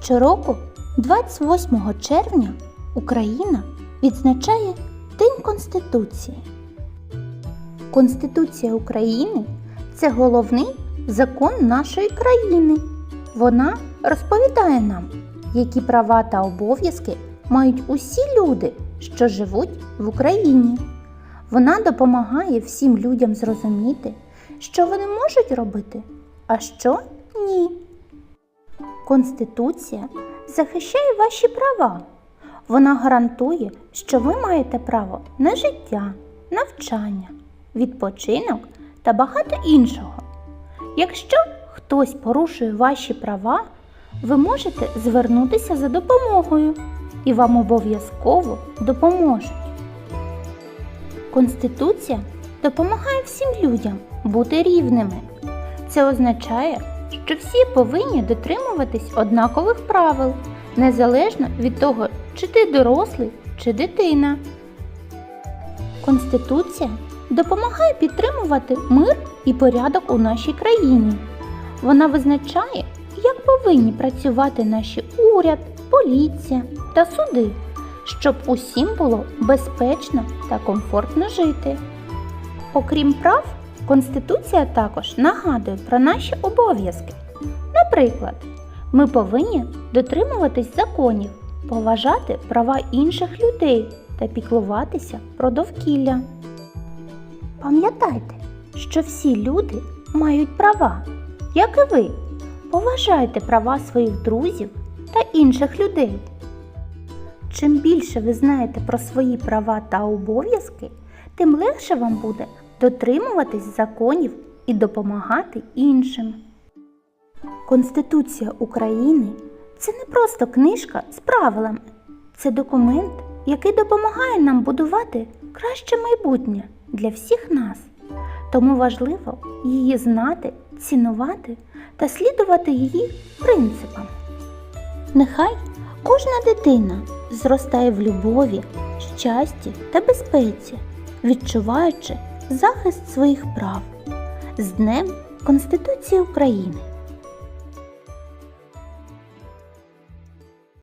Щороку, 28 червня, Україна відзначає День Конституції. Конституція України це головний закон нашої країни. Вона розповідає нам, які права та обов'язки мають усі люди, що живуть в Україні. Вона допомагає всім людям зрозуміти, що вони можуть робити, а що ні. Конституція захищає ваші права. Вона гарантує, що ви маєте право на життя, навчання, відпочинок та багато іншого. Якщо хтось порушує ваші права, ви можете звернутися за допомогою і вам обов'язково допоможуть. Конституція допомагає всім людям бути рівними. Це означає, що всі повинні дотримуватись однакових правил, незалежно від того, чи ти дорослий, чи дитина. Конституція допомагає підтримувати мир і порядок у нашій країні. Вона визначає, як повинні працювати наші уряд, поліція та суди, щоб усім було безпечно та комфортно жити. Окрім прав, Конституція також нагадує про наші обов'язки. Наприклад, ми повинні дотримуватись законів, поважати права інших людей та піклуватися про довкілля. Пам'ятайте, що всі люди мають права, як і ви. Поважайте права своїх друзів та інших людей. Чим більше ви знаєте про свої права та обов'язки, тим легше вам буде дотримуватись законів і допомагати іншим. Конституція України це не просто книжка з правилами, це документ, який допомагає нам будувати краще майбутнє для всіх нас. Тому важливо її знати, цінувати та слідувати її принципам. Нехай кожна дитина зростає в любові, щасті та безпеці, відчуваючи захист своїх прав з Днем Конституції України.